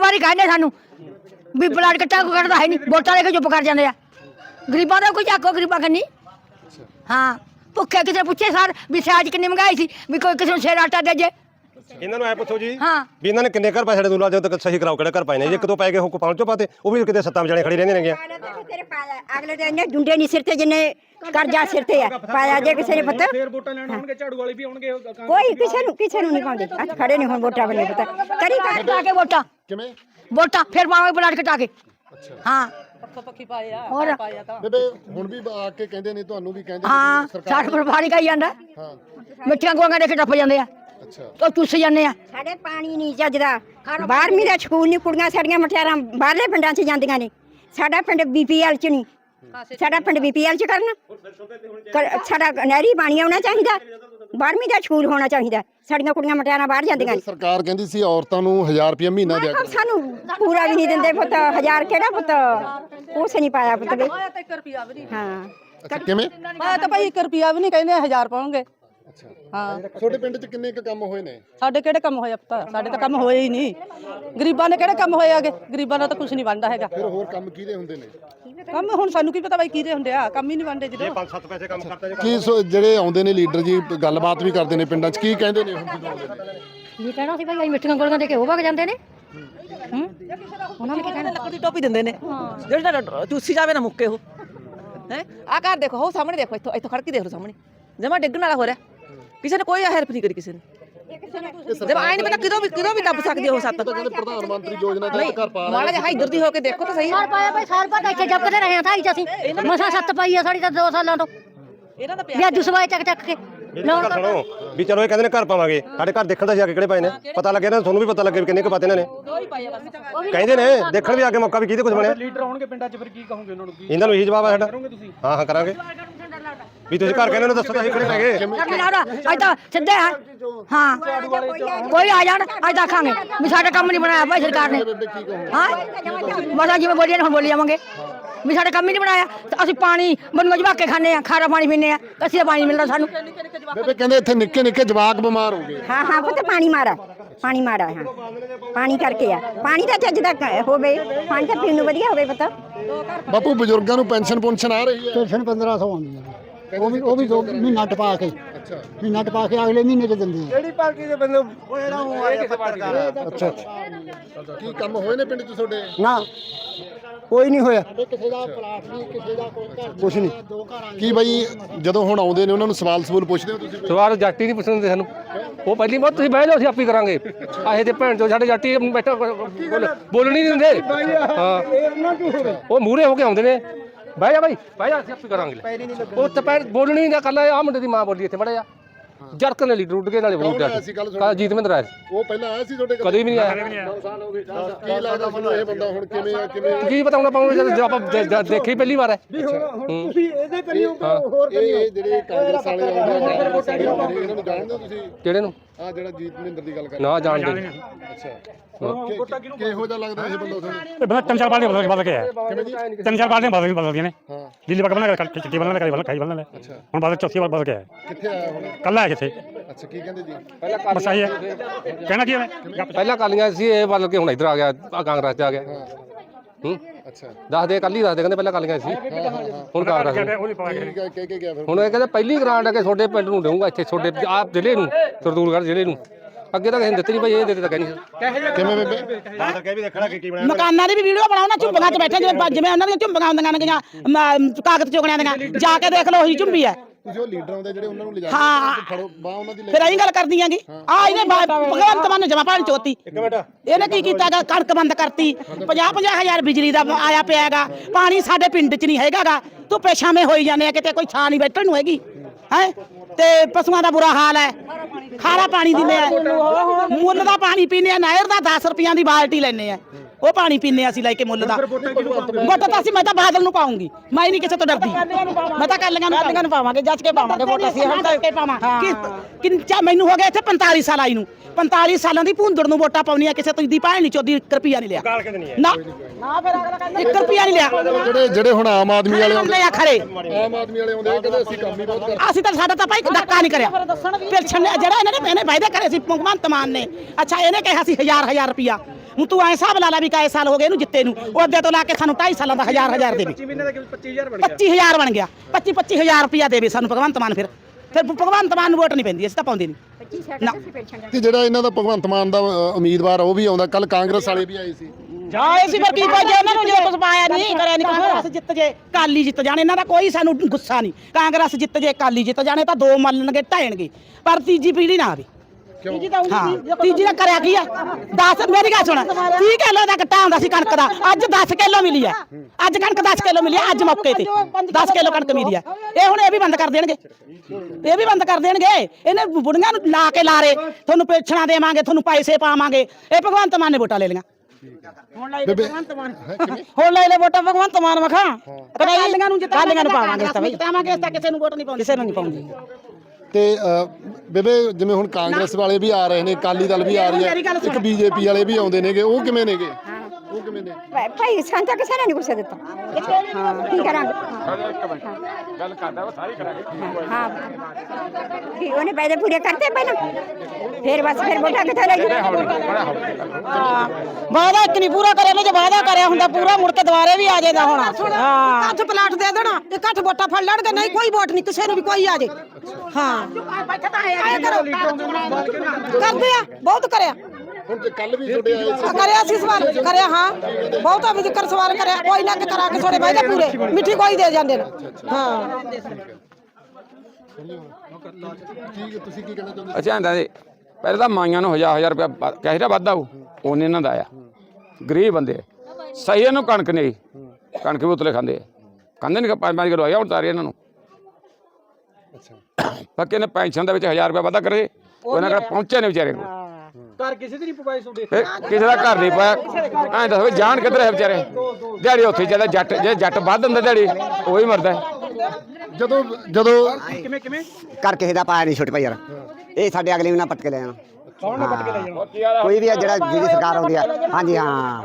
ਵਾਰੀ ਕਹਿੰਦੇ ਸਾਨੂੰ ਵੀ ਬਲੱਡ ਕੱਟਾ ਕੋਈ ਕੱਢਦਾ ਹੈ ਨਹੀਂ ਵੋਟਾਂ ਲੈ ਕੇ ਚੁੱਪ ਕਰ ਜਾਂਦੇ ਆ। ਗਰੀਬਾਂ ਦਾ ਕੋਈ ਚੱਕੋ ਗਰੀਬਾਂ ਕੰਨੀ ਹਾਂ ਭੁੱਖੇ ਕਿਸੇ ਪੁੱਛੇ ਸਰ ਵੀ ਸਿਆਜ ਕਿੰਨੀ ਮਹਿੰਗਾਈ ਸੀ ਵੀ ਕੋਈ ਕਿਸੇ ਨੂੰ ਸਿਰ ਆਟਾ ਦੇ ਜੇ। ਇਹਨਾਂ ਨੂੰ ਐ ਪੁੱਛੋ ਜੀ ਹਾਂ। ਵੀ ਇਹਨਾਂ ਨੇ ਕਿੰਨੇ ਘਰ ਪਾਏ? ਸਾਡੇ ਦੂਲਾ ਜਦੋਂ ਤੱਕ ਸਹੀ ਕਰਾਓ ਕਿਹੜੇ ਘਰ ਪਾਏ ਨੇ? ਜੇ ਕਿਤੋਂ ਪੈ ਗਏ ਹੁੱਕ ਪਾਉਣ ਚੋਂ ਪਾਤੇ ਉਹ ਵੀ ਕਿਤੇ ਸੱਤਾਂ ਵਜਾਣੇ ਖੜੀ ਰਹਿੰਦੇ ਨੇਗੇ। ਤੇਰੇ ਪਾਇਆ ਅਗਲੇ ਦਿਨ ਨੇ ਡੁੰਡੇ ਨਹੀਂ ਸਿਰ ਤੇ ਜਿੰਨੇ ਕਰਜ਼ਾ ਸਿਰ ਤੇ ਆ। ਪਾਇਆ ਜੇ ਕਿਸੇ ਨੇ ਪਤਾ। ਫੇਰ ਵੋਟਾਂ ਲੈਣ ਆਉਣਗੇ ਝਾੜੂ ਵਾਲੇ ਵੀ ਆਉਣਗੇ ਉਹ ਕਾਂ- ਕੋਈ ਕਿਸੇ ਨੂੰ ਕਿਸੇ ਨੂੰ ਨਹੀਂ ਪਾਉਂਦੇ। ਅੱਜ ਖੜੇ ਨਹੀਂ ਹੁਣ ਵੋਟਾਂ ਬੰਨੇ ਪਤਾ। ਕਰੀ ਕਰ ਕਟਾ ਕੇ ਵੋਟਾਂ। ਕਿਵੇਂ? ਵੋਟਾਂ ਫਿਰ ਪਾਵਾਂਗੇ ਬਲੱਡ ਕਟਾ ਕੇ ਹਾਂ। ਪੱਖੀ ਪਾਏ ਆ ਹੋਰ। ਪਾਇਆ ਤਾਂ। ਬੇਬੇ ਹੁਣ ਵੀ ਆ ਕੇ ਕਹਿੰਦੇ ਨੇ ਤੁਹਾਨੂੰ ਵੀ ਕਹਿੰਦੇ ਨੇ ਹਾਂ ਵੀ ਸਰਕਾਰ ਸਾਡ ਪਰਿਵਾਰ ਹੀ ਕਹੀ ਜਾਂਦਾ। ਹਾਂ। ਮਿੱਠੀਆਂ ਗੋਆਂ ਦੇ ਕੇ ਟੱਪ ਜਾਂਦੇ ਆ। ਅੱਛਾ। ਉਹ ਚੁੱਸ ਜਾਂਦੇ ਆ। ਸਾਡੇ ਪਾਣੀ ਨਹੀਂ ਚੱਜਦਾ। 12ਵੀਂ ਦਾ ਸਕੂਲ ਨਹੀਂ ਕੁੜੀਆਂ ਸਾਡੀਆਂ ਮਠਿਆਰਾਂ ਬਾਹਰਲੇ ਪਿੰਡਾਂ 'ਚ ਜਾਂਦੀਆਂ ਨੇ। ਸਾਡਾ ਪਿੰਡ ਬੀਪੀਐਲ 'ਚ ਨਹੀਂ। ਸਾਡਾ ਪਿੰਡ ਬੀਪੀਐਲ 'ਚ ਕਰਨਾ। ਕਰ- ਸਾਡਾ ਨਹਿਰੀ ਪਾਣੀ ਆਉਣਾ ਚਾਹੀਦਾ। 12ਵੀਂ ਦਾ ਸਕੂਲ ਹੋਣਾ ਚਾਹੀਦਾ। ਸਾਡੀਆਂ ਕੁੜੀਆਂ ਮਠਿਆਰਾਂ ਬਾਹਰ ਜਾਂਦੀਆਂ ਨੇ। ਸਰਕਾਰ ਕਹਿੰਦੀ ਸੀ ਔਰਤਾਂ ਨੂੰ 1000 ਰੁਪਏ ਮਹੀਨਾ ਦਿਆ ਆਹ ਸਾਨੂੰ ਪੂਰਾ ਵੀ ਨਹੀਂ ਦਿੰਦੇ ਪੁੱਤ। ਹਜ਼ਾਰ ਕਿਹੜਾ ਪੁੱਤ? ਕੁਛ ਨਹੀਂ ਪਾਇਆ ਪੁੱਤ ਵੇ। ਪਾਇਆ ਤਾਂ 1 ਰੁਪਿਆ ਵੀ ਨਹੀਂ। ਹਾਂ। ਅੱਛਾ ਕਿਵੇਂ? ਪਾਇਆ ਤਾਂ ਭਾਈ 1 ਰੁਪਿਆ ਵੀ ਨਹੀਂ ਕਹਿੰਦੇ 1000 ਪਾਉਂਗੇ। ਅੱਛਾ। ਹਾਂ। ਤੁਹਾਡੇ ਪਿੰਡ 'ਚ ਕਿੰਨੇ ਕੁ ਕੰਮ ਹੋਏ ਨੇ? ਸਾਡੇ ਕਿਹੜੇ ਕੰਮ ਹੋਇਆ ਪਤਾ ਸਾਡੇ ਤਾਂ ਕੰਮ ਹੋਏ ਹੀ ਨਹੀਂ। ਗਰੀਬਾਂ ਨੇ ਕਿਹੜੇ ਕੰਮ ਹੋਏ ਆਗੇ ਗਰੀਬਾਂ ਦਾ ਤਾਂ ਕੁਝ ਨਹੀਂ ਬਣਦਾ ਹੈਗਾ। ਫਿਰ ਹੋਰ ਕੰਮ ਕਿਹਦੇ ਹੁੰਦੇ ਨੇ? ਕੰਮ ਹੁਣ ਸਾਨੂੰ ਕੀ ਪਤਾ ਬਾਈ ਕਿਹਦੇ ਹੁੰਦੇ ਆ? ਕੰਮ ਹੀ ਨਹੀਂ ਬਣਦੇ ਜਦੋਂ। 5-7 ਪੈਸੇ ਕੰਮ ਕਰਤਾ ਜੇ ਕੀ ਸੋ- ਜਿਹੜੇ ਆਉਂਦੇ ਨੇ ਲੀਡਰ ਜੀ ਗੱਲਬਾਤ ਵੀ ਕਰਦੇ ਨੇ ਪਿੰਡਾਂ 'ਚ ਕੀ ਕਹਿੰਦੇ ਨੇ ਹੁਣ ਜਦੋਂ ਆਉਂਦੇ ਨੇ? ਇਹ ਕਹਿਣਾ ਸੀ ਭਾਈ ਅਸੀਂ ਮਿੱਠੀਆਂ ਗੋਲੀਆਂ ਦੇ ਕੇ ਉਹ ਵਗ ਜਾਂਦੇ ਨੇ। ਹੂੰ? ਉਹਨਾਂ ਨੇ ਕੀ ਕਹਿਣਾ? ਲੱਕੜੀ ਟੋਪੀ ਦਿੰਦੇ ਨੇ। ਜਿਹੜੇ ਤੁਹਾਡਾ ਚੂਸੀ ਜਾਵੇ ਨਾ ਮੁੱਕੇ ਉਹ। ਹੈ? ਆ ਘਰ ਦੇਖੋ ਉਹ ਸਾਹਮਣੇ ਦੇਖੋ ਇੱਥੋਂ ਇੱਥੋਂ ਖੜ ਕੇ ਦੇਖ ਲਓ ਸਾਹਮਣੇ। ਜਮਾ ਡਿੱਗਣ ਵਾਲਾ ਹੋ ਰਿਹਾ। ਕਿਸੇ ਨੇ ਕੋਈ ਹੈਲਪ ਨਹੀਂ ਕਰੀ ਕਿਸੇ ਨੇ। ਜਦ ਆਈ ਨਹੀਂ ਪਤਾ ਕਿਦੋਂ ਵੀ ਕਿਦੋਂ ਵੀ ਦੱਬ ਸਕਦੀ ਉਹ ਸੱਤ ਕਹਿੰਦੇ ਪ੍ਰਧਾਨ ਮੰਤਰੀ ਯੋਜਨਾ ਤਹਿਤ ਘਰ ਪਾ ਮਾੜਾ ਜਿਹਾ ਇੱਧਰ ਦੀ ਹੋ ਕੇ ਦੇਖੋ ਤਾਂ ਸਹੀ ਸਾਲ ਪਾਇਆ ਭਾਈ ਸਾਲ ਬਾਅਦ ਇੱਥੇ ਜੱਪਦੇ ਰਹੇ ਆ ਥਾਈ ਚ ਅਸੀਂ। ਮਸਾ ਸੱਤ ਪਾਈ ਆ ਸਾਡੀ ਤਾਂ 2 ਸਾਲਾਂ ਤੋਂ। ਇਹਨਾਂ ਦਾ ਵੀ ਅੱਜ ਸਵਾਏ ਚੱਕ ਚੱਕ ਕੇ। ਸੁਣੋ ਵੀ ਚਲੋ ਇਹ ਕਹਿੰਦੇ ਨੇ ਘਰ ਪਾਵਾਂਗੇ। ਸਾਡੇ ਘਰ ਦੇਖਣ ਦਾ ਆ ਕੇ ਕਿਹੜੇ ਪਾਏ ਨੇ? ਪਤਾ ਲੱਗਿਆ ਨਾ ਤੁਹਾਨੂੰ ਵੀ ਪਤਾ ਲੱਗੇ ਵੀ ਕਿੰਨੇ ਕੁ ਪਾਤੇ ਇਹਨਾਂ ਨੇ। ਕਹਿੰਦੇ ਨੇ ਦੇਖਣ ਵੀ ਆ ਕੇ ਮੌਕਾ ਵੀ ਕਿਹਦੇ ਕੁਝ ਬਣਿਆ। ਲੀਡਰ ਆਉਣਗੇ ਪਿੰਡਾਂ 'ਚ ਫਿਰ ਕੀ ਕਹੋਗੇ ਉਹਨਾਂ ਨੂੰ? ਕੀ ਇਹਨਾਂ ਨੂੰ ਇਹੀ ਜਵਾਬ ਹੈ ਸਾਡਾ। ਹਾਂ ਹਾਂ ਕਰਾਂਗੇ। ਵੀ ਤੁਸੀਂ ਘਰ ਕਹਿੰਦੇ ਨੇ ਦੱਸੋ ਤਾਂ ਅਸੀਂ ਕਿਹੜੇ ਪੈ ਗਏ ਕਰਨੀ ਅੱਜ ਤਾਂ ਸਿੱਧੇ ਆ। ਹਾਂ। ਕੋਈ ਆ ਜਾਣ ਅੱਜ ਤਾਂ ਆਖਾਂਗੇ ਵੀ ਸਾਡਾ ਕੰਮ ਨਹੀਂ ਬਣਾਇਆ ਭਾਈ ਸਰਕਾਰ ਨੇ। ਹਾਂ? ਮਸਾ ਜਿਵੇਂ ਬੋਲੀਏ ਨਾ ਹੁਣ ਬੋਲੀ ਜਾਵਾਂਗੇ। ਵੀ ਸਾਡਾ ਕੰਮ ਹੀ ਨਹੀਂ ਬਣਾਇਆ। ਤੇ ਅਸੀਂ ਪਾਣੀ ਬੰਨੋ ਜਵਾ ਕੇ ਖਾਂਦੇ ਆ ਖਾਰਾ ਪਾਣੀ ਪੀਂਦੇ ਆ। ਕੱਸੀ ਦਾ ਪਾਣੀ ਮਿਲਦਾ ਸਾਨੂੰ। ਬੇਬੇ ਕਹਿੰਦੇ ਇੱਥੇ ਨਿੱਕੇ ਨਿੱਕੇ ਜਵਾਕ ਬਿਮਾਰ ਹੋ ਗਏ। ਹਾਂ ਹਾਂ ਪੁੱਤ ਪਾਣੀ ਮਾਰਾ ਪਾਣੀ ਮਾਰਾ ਹਾਂ। ਪਾਣੀ ਕਰਕੇ ਆ। ਪਾਣੀ ਤਾਂ ਚੱਜ ਦਾ ਕ- ਹੋਵੇ ਪਾਣੀ ਤਾਂ ਪੀਣ ਨੂੰ ਵਧੀਆ ਹੋਵੇ ਪੁੱਤ। ਬਾਪੂ ਬਜ਼ੁਰਗਾਂ ਨੂੰ ਪੈਨਸ਼ਨ ਪੁੰਸ਼ਨ ਆ ਰਹੀ ਹੈ? ਪੈਨਸ਼ਨ 1500 ਆਉਂਦੀ ਹੈ। ਉਹ ਵੀ ਉਹ ਵੀ ਦੋ ਮਹੀਨਾ ਟਪਾ ਕੇ। ਅੱਛਾ। ਮਹੀਨਾ ਟਪਾ ਕੇ ਅਗਲੇ ਮਹੀਨੇ ਚ ਦਿੰਦੇ ਆ। ਅੱਛਾ ਅੱਛਾ। ਕੀ ਕੰਮ ਹੋਏ ਨੇ ਪਿੰਡ 'ਚ ਤੁਹਾਡੇ? ਨਾ ਕੋਈ ਨਹੀਂ ਹੋਇਆ। ਕਿਸੇ ਦਾ ਪਲਾਟ ਨਹੀਂ ਕਿਸੇ ਦਾ ਕੋਈ ਘਰ ਕੁਛ ਨਹੀਂ। ਦੋ ਘਰ ਆਏ ਕੀ ਬਾਈ ਜਦੋਂ ਹੁਣ ਆਉਂਦੇ ਨੇ ਉਹਨਾਂ ਨੂੰ ਸਵਾਲ ਸਵਾਲ ਪੁੱਛਦੇ ਹੋ ਤੁਸੀਂ? ਸਵਾਲ ਜਾਟੀ ਨਹੀਂ ਪੁੱਛਦੇ ਸਾਨੂੰ। ਉਹ ਪਹਿਲੀ ਵਾਰ ਤੁਸੀਂ ਬਹਿ ਜਾਓ ਅਸੀਂ ਆਪੇ ਕਰਾਂਗੇ। ਆਹੇ ਤੇ ਭੈਣ ਚੋ ਸਾਡੇ ਜਾਟੀ ਬੈਠਾ ਬੋਲ- ਬੋਲਣ ਹੀ ਨਹੀਂ ਦਿੰਦੇ। ਹਾਂ। ਉਹ ਮੂਰੇ ਹੋ ਕੇ ਆਉਂਦੇ ਨੇ। ਬਹਿ ਜਾ ਬਾਈ ਬਹਿ ਜਾ ਅਸੀਂ ਆਪੇ ਕਰਾਂਗੇ। ਉਹ ਤੇ ਪੈਰ ਬੋਲਣੀ ਨਹੀਂ ਕੱਲ ਆ ਮੁੰਡੇ ਦੀ ਮਾਂ ਬੋਲੀ ਇੱਥੇ ਮੜਾ ਜਾ। ਜਰਕ ਨੇ ਲੀਡਰ ਉੱਡ ਕੇ ਨਾਲੇ ਵੋਟ ਆਇਆ ਸੀ ਕੱਲ੍ਹ ਤੁਹਾਡੇ ਕਾ ਜੀਤ ਮਹਿੰਦਰ। ਉਹ ਪਹਿਲਾਂ ਆਇਆ ਸੀ ਤੁਹਾਡੇ? ਕਦੇ ਵੀ ਨਹੀਂ ਆਇਆ। ਕੀ ਲੱਗਦਾ ਤੁਹਾਨੂੰ ਇਹ ਬੰਦਾ ਹੁਣ ਕਿਵੇਂ ਆ ਕਿਵੇਂ ਕੀ ਪਤਾ ਹੁਣ ਜਦ ਆਪਾਂ ਦੇਖੀ ਪਹਿਲੀ ਵਾਰ ਹੈ। ਇਹ ਇਹ ਜਿਹੜੇ ਕਾਂਗਰਸ ਵਾਲੇ ਆਉਂਦੇ ਆ ਕਾਂਗਰਸ ਵਾਲੇ ਆਉਂਦੇ ਨੇ, ਇਹਨਾਂ ਨੂੰ ਜਾਣਦੇ ਹੋ ਤੁਸੀਂ? ਕਿਹੜੇ ਨੂੰ? ਆ ਜਿਹੜਾ ਜੀਤ ਮਹਿੰਦਰ ਦੀ ਗੱਲ ਕਰ ਨਾ ਜਾਣਦੇ ਅੱਛਾ। ਕਿਹੋ ਜਿਹਾ ਲੱਗਦਾ ਇਹ ਬੰਦਾ ਤੁਹਾਨੂੰ ਇਹ ਬੰਦਾ ਤਿੰਨ ਚਾਰ ਬਾਲਟੀਆਂ ਬਦਲ ਬਦਲ ਕੇ ਆਇਆ ਕਿਵੇਂ ਜੀ? ਤਿੰਨ ਚਾਰ ਬਾਲਟੀਆਂ ਬਦਲ ਬਦਲਦੀਆਂ ਨੇ। ਹਾਂ। ਦਿੱਲੀ ਬਕ ਬਣਾ ਕੇ ਚਿੱਟੀ ਬਣਾ ਕੇ ਬਦਲ ਬਦਲ ਹੁਣ ਬਾਦਲ ਚੌਥੀ ਵਾਰ ਬਦਲ ਕੇ ਆਇਆ। ਕਿੱਥੇ ਆਇਆ ਹੁਣ? ਕੱਲ ਆਇਆ ਕਿੱਥੇ ਅੱਛਾ ਕੀ ਕਹਿੰਦੇ ਜੀ? ਬਸ ਆਈ ਹੈ ਕਹਿਣਾ ਕੀ ਹੈ ਪਹਿਲਾਂ ਕਾਲੀਆਂ ਸੀ ਇਹ ਬਦਲ ਕੇ ਹੁਣ ਇੱਧਰ ਆ ਗਿਆ ਆ ਕਾਂਗਰਸ ਚ ਆ ਗਿਆ। ਹੂੰ। ਅੱਛਾ। ਦੱਸ ਦੇ ਕੱਲ ਹੀ ਦੱਸ ਦੇ ਕਹਿੰਦੇ ਪਹਿਲਾਂ ਕਾਲੀਆਂ ਸੀ। ਹੁਣ ਕਾਂਗਰਸ ਨੇ। ਉਹਦੀ ਪਾ ਕੇ ਕੀ ਕਹਿ ਕਹਿ ਕੇ ਗਿਆ ਫਿਰ। ਹੁਣ ਇਹ ਕਹਿੰਦੇ ਪਹਿਲੀ ਗ੍ਰਾਂਟ ਹੈ ਕਿ ਤੁਹਾਡੇ ਪਿੰਡ ਨੂੰ ਦੇਵਾਂਗਾ ਇੱਥੇ ਤੁਹਾਡੇ ਆਪ ਜ਼ਿਲ੍ਹੇ ਨੂੰ ਸਰਦੂਲਗੜ੍ਹ ਜ਼ਿਲ੍ਹੇ ਨੂੰ। ਅੱਗੇ ਤਾਂ ਕਿਸੇ ਨੇ ਦਿੱਤੀ ਨਹੀਂ ਭਾਈ ਇਹ ਦਿੱਤੇ ਤਾਂ ਕਹਿੰਦੀ ਕਿਵੇਂ ਬੇਬੇ? ਤਾਂ ਕਹਿ ਵੀ ਦੇਖਣਾ ਕਿ ਕੀ ਬਣਿਆ। ਮਕਾਨਾਂ ਦੀ ਵੀ ਵੀਡੀਓ ਬਣਾਓ ਨਾ ਝੁੰਬੀਆਂ 'ਚ ਬੈਠੇ ਜਿਵੇਂ ਜਿਵੇਂ ਉਹਨਾਂ ਦੀਆਂ ਝੁੰਬੀਆਂ ਹੁੰਦੀਆਂ ਨੇ ਗੀਆਂ, ਕਾਗਜ਼ ਚੁਗਣਿਆਂ ਦੀਆਂ। ਜਾ ਕੇ ਦੇਖ ਲਓ ਉਹੀ ਝੁੰਬੀ ਹੈ। ਤੁਸੀਂ ਉਹ ਲੀਡਰ ਆਉਂਦੇ ਜਿਹੜੇ ਉਹਨਾਂ ਨੂੰ ਲਿਜਾ ਹਾਂ। ਕੇ ਫੜੋ ਬਾਹ ਉਹਨਾਂ ਦੀ ਲੈ ਫਿਰ ਐਂ ਗੱਲ ਕਰਦੀ ਆਂਗੀ। ਆ ਇਹਨੇ ਭਗਵੰਤ ਮਾਨ ਨੇ ਜਮਾ ਭਾਣ ਚੋਤੀ। ਇੱਕ ਮਿੰਟ। ਇਹਨੇ ਕੀ ਕੀਤਾਗਾ ਕਣਕ ਬੰਦ ਕਰਤੀ। 50 50 ਹਜ਼ਾਰ ਬਿਜਲੀ ਦਾ ਆਇਆ ਪਿਆਗਾ ਪਾਣੀ ਸਾਡੇ ਪਿੰਡ 'ਚ ਨਹੀਂ ਹੈਗਾਗਾ ਤੂੰ ਪੇਸ਼ਾਵੇਂ ਹੋਈ ਜਾਂਦੇ ਆ ਕਿਤੇ ਕੋਈ ਛਾਂ ਨਹੀਂ ਬੈਠਣ ਨੂੰ ਹੈਗੀ। ਹੈ? ਤੇ ਪਸ਼ੂਆਂ ਦਾ ਬੁਰਾ ਹਾਲ ਹੈ। ਖਾਰਾ ਪਾਣੀ ਦਿੰਦੇ ਆ। ਮੁੱਲ ਦਾ ਪਾਣੀ ਪੀਂਦੇ ਆ ਨਹਿਰ ਦਾ 10 ਰੁਪਈਆਂ ਦੀ ਬਾਲਟੀ ਲੈਨੇ ਆ। ਉਹ ਪਾਣੀ ਪੀਂਦੇ ਆ ਅਸੀਂ ਲੈ ਕੇ ਮੁੱਲ ਦਾ। ਵੋਟ ਤਾਂ ਅਸੀਂ ਮੈਂ ਤਾਂ ਬਾਦਲ ਨੂੰ ਪਾਉਂਗੀ। ਮੈਂ ਨਹੀਂ ਕਿਸੇ ਤੋਂ ਡਰਦੀ। ਮੈਂ ਤਾਂ ਕੱਲੀਆਂ ਨੂੰ ਕੱਲੀਆਂ ਨੂੰ ਪਾਵਾਂਗੇ ਜੱਜ ਕੇ ਪਾਵਾਂਗੇ ਵੋਟ ਅਸੀਂ ਹੁਣ ਤੱਕ ਕੇ ਪਾਵਾਂ। ਕਿੰਚਾ ਮੈਨੂੰ ਹੋ ਗਿਆ ਇੱਥੇ 45 ਸਾਲ ਆਈ ਨੂੰ। 45 ਸਾਲਾਂ ਦੀ ਭੁੰਦੜ ਨੂੰ ਵੋਟਾਂ ਪਾਉਣੀਆਂ ਕਿਸੇ ਤੋਂ ਦੀ ਭੈਣ ਨਹੀਂ ਚੋਦੀ 1 ਰੁਪਿਆ ਨਹੀਂ ਲਿਆ। ਨਾ। ਨਾ ਫਿਰ ਅਗਲਾ ਕਹਿੰਦਾ 1 ਰੁਪਿਆ ਨਹੀਂ ਲਿਆ। ਜਿਹੜੇ ਜਿਹੜੇ ਹੁਣ ਆਮ ਆਦਮੀ ਵਾਲੇ ਆਉਂਦੇ ਆ ਖਰੇ ਆਮ ਆਦਮੀ ਵਾਲੇ ਆਉਂਦੇ ਕਹਿੰਦੇ ਅਸੀਂ ਕੰਮ ਹੀ ਬਹੁਤ ਕਰਦੇ। ਅਸੀਂ ਤਾਂ ਸਾਡਾ ਤਾਂ ਭਾਈ ਇੱਕ ਧੱਕਾ ਨਹੀਂ ਕਰਿਆ। ਫਿਰ ਛੰਨੇ ਜਿਹੜਾ ਇਹਨਾਂ ਨੇ ਇਹਨੇ ਵਾਅਦੇ ਕਰੇ ਸੀ ਭਗਵੰਤ ਮਾਨ ਨੇ। ਅੱਛਾ ਇਹਨੇ ਕਿਹਾ ਸੀ ਹਜ਼ਾਰ ਹਜ਼ਾਰ ਰੁਪਿਆ ਹੁਣ ਤੂੰ ਐ ਹਿਸਾਬ ਲਾ ਲਾ ਵੀ ਕਾਏ ਸਾਲ ਹੋ ਗਏ ਇਹਨੂੰ ਜਿੱਤੇ ਨੂੰ। ਉਹ ਅੱਧੇ ਤੋਂ ਲਾ ਕੇ ਸਾਨੂੰ 2.5 ਸਾਲਾਂ ਦਾ ਹਜ਼ਾਰ ਹਜ਼ਾਰ ਦੇਵੇ 25 ਮਹੀਨੇ ਦਾ ਕਿ 25000 ਬਣ ਗਿਆ? 25000 ਬਣ ਗਿਆ। 25 25000 ਰੁਪਿਆ ਦੇਵੇ ਸਾਨੂੰ ਭਗਵੰਤ ਮਾਨ ਫਿਰ। ਫਿਰ ਭਗਵੰਤ ਮਾਨ ਨੂੰ ਵੋਟ ਨਹੀਂ ਪੈਂਦੀ ਅਸੀਂ ਤਾਂ ਪਾਉਂਦੇ ਨਹੀਂ। ਨਾ। ਤੇ ਜਿਹੜਾ ਇਹਨਾਂ ਦਾ ਭਗਵੰਤ ਮਾਨ ਦਾ ਅ, ਉਮੀਦਵਾਰ ਆ, ਉਹ ਵੀ ਆਉਂਦਾ। ਕੱਲ ਕਾਂਗਰਸ ਵਾਲੇ ਵੀ ਆਏ ਸੀ। ਜਾਏ ਸੀ ਫਿਰ ਕੀ ਪਾਇਆ ਉਹਨਾਂ ਨੂੰ ਕੁਝ ਪਾਇਆ ਨਹੀਂ ਕਰਿਆ ਨਹੀਂ ਕਾਂਗਰਸ ਜਿੱਤ ਜੇ ਕਾਲੀ ਜਿੱਤ ਜਾਣੇ ਇਹਨਾਂ ਦਾ ਕੋਈ ਸਾਨੂੰ ਗੁੱਸਾ ਨਹੀਂ ਕਾਂਗਰਸ ਜਿੱਤ ਜੇ ਕਾਲੀ ਜਿੱਤ ਜਾਣੇ ਤਾਂ ਦੋ ਮੰਨਣਗੇ ਢਾਣਗੇ ਪਰ ਤੀਜੀ ਪੀੜੀ ਨਾ ਆਵੇ। ਤੀਜੀ ਤਾਂ ਹਾਂ। ਤੀਜੀ ਦਾ ਕਰਿਆ ਕੀ ਆ? 10 ਮੇਰੀ ਗੱਲ ਸੁਣ 30 ਕਿਲੋ ਦਾ ਘਟਾ ਹੁੰਦਾ ਸੀ ਕਣਕ ਦਾ ਅੱਜ 10 ਕਿਲੋ ਮਿਲੀ ਆ। ਅੱਜ ਕਣਕ 10 ਕਿਲੋ ਮਿਲੀ ਆ ਅੱਜ ਮੌਕੇ ਤੇ। 10 ਕਿਲੋ ਕਣਕ ਮਿਲੀ ਆ। ਇਹ ਹੁਣ ਇਹ ਵੀ ਬੰਦ ਕਰ ਦੇਣਗੇ। ਇਹ ਵੀ ਬੰਦ ਕਰ ਦੇਣਗੇ। ਇਹਨੇ ਬੁੜੀਆਂ ਨੂੰ ਲਾ ਕੇ ਲਾਰੇ ਤੁਹਾਨੂੰ ਪੈਨਸ਼ਨਾਂ ਦੇਵਾਂਗੇ ਤੁਹਾਨੂੰ ਪੈਸੇ ਪਾਵਾਂਗੇ। ਇਹ ਭਗਵੰਤ ਮਾਨ ਨੇ ਵੋਟਾਂ ਲੈ ਲਈਆਂ। ਬੇਬੇ। ਹੁਣ ਲੈ ਲੈ ਵੋਟਾਂ ਭਗਵੰਤ ਮਾਨ ਮਖਾ ਕਾਲੀਆਂ ਨੂੰ ਜਿਤਾਵਾਂਗੇ ਨੂੰ ਪਾਵਾਂਗੇ ਤਾਂ ਬਈ ਜਿਤਾਵਾਂਗੇ ਤਾਂ ਕਿਸੇ ਨੂੰ ਵੋਟ ਨਹੀਂ ਪਾਉਂਦੇ। ਕਿਸੇ ਨੂੰ ਨਹੀਂ ਪਾਉਂਦੇ। ਤੇ ਅ, ਬੇਬੇ ਜਿਵੇਂ ਹੁਣ ਕਾਂਗਰਸ ਵਾਲੇ ਵੀ ਆ ਰਹੇ ਨੇ ਅਕਾਲੀ ਦਲ ਵੀ ਆ ਰਹੀ ਹੈ ਇੱਕ ਬੀਜੇਪੀ ਵਾਲੇ ਵੀ ਆਉਂਦੇ ਨੇਗੇ ਉਹ ਕਿਵੇਂ ਨੇਗੇ? ਉਹ ਕਿਵੇਂ ਨੇ ਭਾਈ- ਭਾਈ ਸਾਨੂੰ ਤਾਂ ਕਿਸੇ ਨੇ ਨਹੀਂ ਗੁੱਸਾ ਦਿੱਤਾ। ਹਾਂ ਕੀ ਕਰਾਂਗੇ? ਗੱਲ ਕਰਦਾ ਵਾ ਸਾਰੀ ਕਰਾਂਗੇ। ਹਾਂ। ਠੀਕ ਉਹਨੇ ਪੈਸੇ ਪੂਰੇ ਕਰਤੇ ਪਹਿਲਾਂ? ਫਿਰ ਬਸ ਫਿਰ ਵੋਟਾਂ ਕਿੱਥੇ ਲੈ ਵਾਅਦਾ ਇੱਕ ਨਹੀਂ ਪੂਰਾ ਕਰਿਆ ਨੇ ਜੇ ਵਾਅਦਾ ਕਰਿਆ ਹੁੰਦਾ ਪੂਰਾ ਮੁੜ ਕੇ ਦੁਬਾਰੇ ਵੀ ਆ ਜਾਏਗਾ ਹੁਣ। ਹਾਂ। ਕੱਠ ਪਲਾਟ ਦੇ ਦੇਣਾ ਇਕੱਠ ਵੋਟਾਂ ਫੜ ਲੈਣਗੇ ਨਹੀਂ ਕੋਈ ਵੋਟ ਨਹੀਂ ਕਿਸੇ ਨੂੰ ਵੀ ਕੋਈ ਆ ਜੇ। ਹਾਂ। ਕਰਦੇ ਆ ਬਹੁਤ ਕਰਿਆ। ਹੁਣ ਤੇ ਕੱਲ ਵੀ ਤੁਹਾਡੇ ਆਏ ਸੀ। ਕਰਿਆ ਸੀ ਸਵਾਲ ਕਰਿਆ ਹਾਂ। ਬਹੁਤਾ ਵੀ ਜ਼ਿਕਰ ਸਵਾਲ ਕਰਿਆ ਕੋਈ ਨਾ ਕਿ ਕਰਾ ਕੇ ਥੋੜੇ ਵਾਅਦੇ ਪੂਰੇ। ਮਿੱਠੀ ਕੋਈ ਦੇ ਜਾਂਦੇ ਨੇ। ਹਾਂ। ਕੀ ਤੁਸੀਂ ਕੀ ਕਹਿਣਾ ਚਾਹੁੰਦੇ ਅੱਛਾ ਹੁੰਦਾ ਜੀ ਪਹਿਲਾਂ ਤਾਂ ਮਾਈਆਂ ਨੂੰ ਹਜ਼ਾਰ ਹਜ਼ਾਰ ਰੁਪਇਆ ਕਹਿ ਰਿਹਾ ਵਾਧਾ ਉਹ ਉਹਨੇ ਇਹਨਾਂ ਦਾ ਆਇਆ। ਗਰੀਬ ਬੰਦੇ। ਸਹੀ ਇਹਨੂੰ ਕਣਕ ਨਹੀਂ ਕਣਕ ਵੀ ਉਤਲੇ ਖਾਂਦੇ ਖਾਂਦੇ ਨਹੀਂ ਪੰਜ ਪੰਜ ਕਿਲੋ ਆਇਆ ਹੁਣ ਤਾਰੇ ਇਹਨਾਂ ਨੂੰ। ਪੱਕੇ ਨੇ ਪੈਨਸ਼ਨ ਦੇ ਵਿੱਚ 1000 ਰੁਪਇਆ ਵਾਧਾ ਕਰੇ। ਉਹਨਾਂ ਕੋਲ ਪਹੁੰਚੇ ਨੇ ਵਿਚਾਰੇ ਕੋਲ। ਘਰ ਕਿਸੇ ਦੀ ਨਹੀਂ ਪਵਾਈ ਤੁਹਾਡੇ ਫਿਰ ਕਿਸੇ ਦਾ ਘਰ ਨਹੀਂ ਪਾਇਆ ਐਂ ਦੱਸੋ ਵੀ ਜਾਣ ਕਿੱਧਰ ਹੈ ਵਿਚਾਰੇ? ਦਿਹਾੜੀ ਉੱਥੇ ਚੱਲਦਾ ਜੱਟ ਜੇ ਜੱਟ ਵੱਧ ਹੁੰਦਾ ਦਿਹਾੜੀ ਉਹ ਹੀ ਮਰਦਾ। ਜਦੋਂ ਜਦੋਂ ਕਿਵੇਂ ਕਿਵੇਂ? ਕਰ ਕਿਸੇ ਦਾ ਪਾਇਆ ਨਹੀਂ ਛੋਟੇ ਭਾਈ ਯਾਰ। ਇਹ ਸਾਡੇ ਅਗਲੇ ਵੀ ਨਾ ਪਟਕੇ ਲੈ ਜਾਣਾ ਕੌਣ ਨੇ ਪੱਟ ਕੇ ਲੈ ਜਾਣਾ ਕੋਈ ਵੀ ਆ ਜਿਹੜਾ ਜਿਹਦੀ ਸਰਕਾਰ ਆਉਂਦੀ ਆ। ਹਾਂਜੀ ਹਾਂ।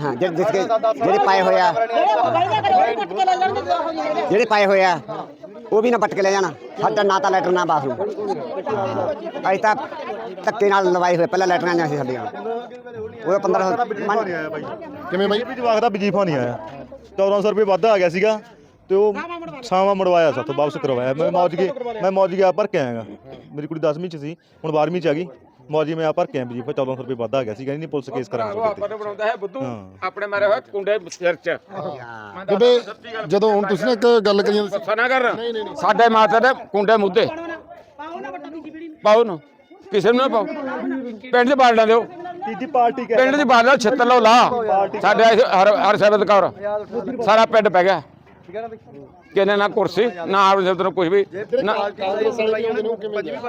ਹਾਂ ਜਿਹੜੇ ਜਿਸ ਕੇ ਜਿਹੜੇ ਪਾਏ ਹੋਇਆ ਜਿਹੜੇ ਪਾਏ ਹੋਇਆ ਉਹ ਵੀ ਨਾ ਪਟਕੇ ਲੈ ਜਾਣਾ। ਸਾਡਾ ਨਾ ਤਾਂ ਲੈਟਰ ਨਾ ਬਾਥਰੂਮ। ਅਸੀਂ ਤਾਂ ਧੱਕੇ ਨਾਲ ਲਵਾਈ ਹੋਏ ਪਹਿਲਾਂ ਲੈਟਰਾਂ ਜਾਂ ਸੀ ਸਾਡੀਆਂ। ਉਹ 15 ਮੰਨ ਕਿਵੇਂ ਬਾਈ? ਵੀ ਜਵਾਕ ਦਾ ਵਜੀਫਾ ਨਹੀਂ ਆਇਆ। 1400 ਰੁਪਏ ਵਾਧਾ ਆ ਗਿਆ ਸੀਗਾ ਤੇ ਉਹ ਸਾਵਾ ਮੜਵਾਇਆ ਸਾਥੋਂ ਵਾਪਸ ਕਰਵਾਇਆ। ਮੈਂ ਮੌਜ ਕੇ ਮੈਂ ਮੌਜ ਗਿਆ ਭਰ ਕੇ ਆਇਆਗਾ। ਮੇਰੀ ਕੁੜੀ 10ਵੀਂ ਚ ਸੀ ਹੁਣ 12ਵੀਂ ਚ ਆ ਗਈ। ਮੌਜੀ ਮੈਂ ਆ ਭਰ ਕੇ ਆਇਆ ਵਜੀਫਾ 1400 ਰੁਪਏ ਵਾਧਾ ਆ ਗਿਆ ਸੀਗਾ ਨਹੀਂ ਪੁਲਿਸ ਕੇਸ ਕਰਾਂਗੇ ਤੁਹਾਡੇ ਤੇ ਬਣਾਉਂਦਾ ਹੈ ਬੁੱਧੂ ਆਪਣੇ ਮਾਰੇ ਹੋਏ ਕੁੰਡੇ ਸਿਰ 'ਚ। ਬੇਬੇ ਜਦੋਂ ਹੁਣ ਤੁਸੀਂ ਨਾ ਇੱਕ ਗੱਲ ਕਰੀ ਜਾਂਦੇ ਸੀ ਗੁੱਸਾ ਨਾ ਕਰ। ਸਾਡੇ ਮਾਤਾ ਦੇ ਕੁੰਡੇ ਮੁੱਦੇ। ਪਾਓ ਨਾ ਕਿਸੇ ਨੂੰ ਨਾ ਪਾਓ। ਪਿੰਡ 'ਚ ਬਾੜ ਦਿਓ। ਤੀਜੀ ਪਾਰਟੀ ਕਹਿ ਪਿੰਡ 'ਚ ਬਾੜ ਲਓ ਛਿੱਤਰ ਲਓ ਲਾ। ਸਾਡੇ ਹਰ ਹਰ ਕੌਰ। ਸਾਰਾ ਪਿੰਡ ਪੈ ਗਿਆ। ਕਿਨੇ ਨਾ ਕੁਰਸੀ ਨਾ ਆਪ ਨੂੰ ਕੁਝ ਵੀ ਨਾ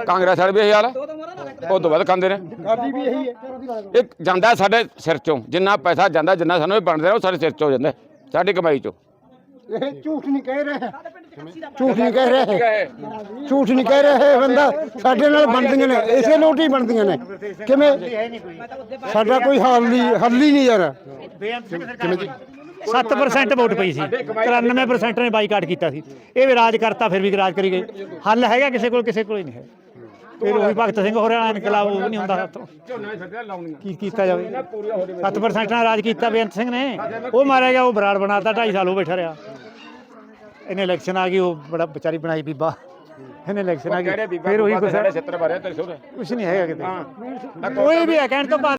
ਕਾਂਗਰਸ ਵਾਲੇ ਵੀ ਇਹੀ ਹਾਲ ਹੈ ਉਹ ਤੋਂ ਵੱਧ ਖਾਂਦੇ ਨੇ। ਇੱਕ ਜਾਂਦਾ ਸਾਡੇ ਸਿਰ ਚੋਂ ਜਿੰਨਾ ਪੈਸਾ ਜਾਂਦਾ ਜਿੰਨਾ ਸਾਨੂੰ ਇਹ ਬਣਦਾ ਉਹ ਸਾਡੇ ਸਿਰ ਚੋਂ ਜਾਂਦਾ। ਸਾਡੀ ਕਮਾਈ ਚੋਂ। ਇਹ ਝੂਠ ਨਹੀਂ ਕਹਿ ਰਹੇ। ਝੂਠ ਨਹੀਂ ਕਹਿ ਰਹੇ। ਝੂਠ ਨਹੀਂ ਕਹਿ ਰਹੇ। ਇਹ ਬੰਦਾ। ਸਾਡੇ ਨਾਲ ਬਣਦੀਆਂ ਨੇ ਇਸੇ ਲੋਟ ਹੀ ਬਣਦੀਆਂ ਨੇ। ਕਿਵੇਂ? ਸਾਡਾ ਕੋਈ ਹੱਲ ਨਹੀਂ ਹੱਲ ਹੀ ਨਹੀਂ ਯਾਰ। ਕਿਵੇਂ ਜੀ? 7% ਵੋਟ ਪਈ ਸੀ। 93% ਨੇ ਬਾਈਕਾਟ ਕੀਤਾ ਸੀ। ਇਹ ਵੀ ਰਾਜ ਕਰਤਾ ਫਿਰ ਵੀ ਰਾਜ ਕਰੀ ਗਏ। ਹੱਲ ਹੈਗਾ ਕਿਸੇ ਕੋਲ ਕਿਸੇ ਕੋਲ ਹੀ ਨਹੀਂ ਹੈ। ਫਿਰ ਉਹੀ ਭਗਤ ਸਿੰਘ ਹੋਰਾਂ ਦਾ ਇਨਕਲਾਬ ਉਹ ਨਹੀਂ ਹੁੰਦਾ ਸਾਥੋਂ। ਕੀ ਕੀਤਾ ਜਾਵੇ? 7% ਨਾਲ ਰਾਜ ਕੀਤਾ ਬੇਅੰਤ ਸਿੰਘ ਨੇ। ਉਹ ਮਾਰਿਆ ਗਿਆ ਉਹ ਬਰਾੜ ਬਣਾਤਾ 2.5 ਸਾਲ ਉਹ ਬੈਠਾ ਰਿਹਾ। ਇਹਨੇ ਇਲੈਕਸ਼ਨ ਆ ਗਈ ਉਹ ਬੜਾ ਵਿਚਾਰੀ ਬਣਾਈ ਬੀਬਾ। ਇਹਨੇ ਇਲੈਕਸ਼ਨ ਆ ਗਈ। ਫਿਰ ਉਹੀ ਕੁਛ ਛਿੱਤਰ ਮਾਰਿਆ ਤੇਰੇ ਸੋਹਰੇ ਕੁਛ ਨਹੀਂ ਹੈਗਾ ਕਿਤੇ। ਕੋਈ ਵੀ ਹੈ ਕਹਿਣ ਤੋਂ ਬਾਅਦ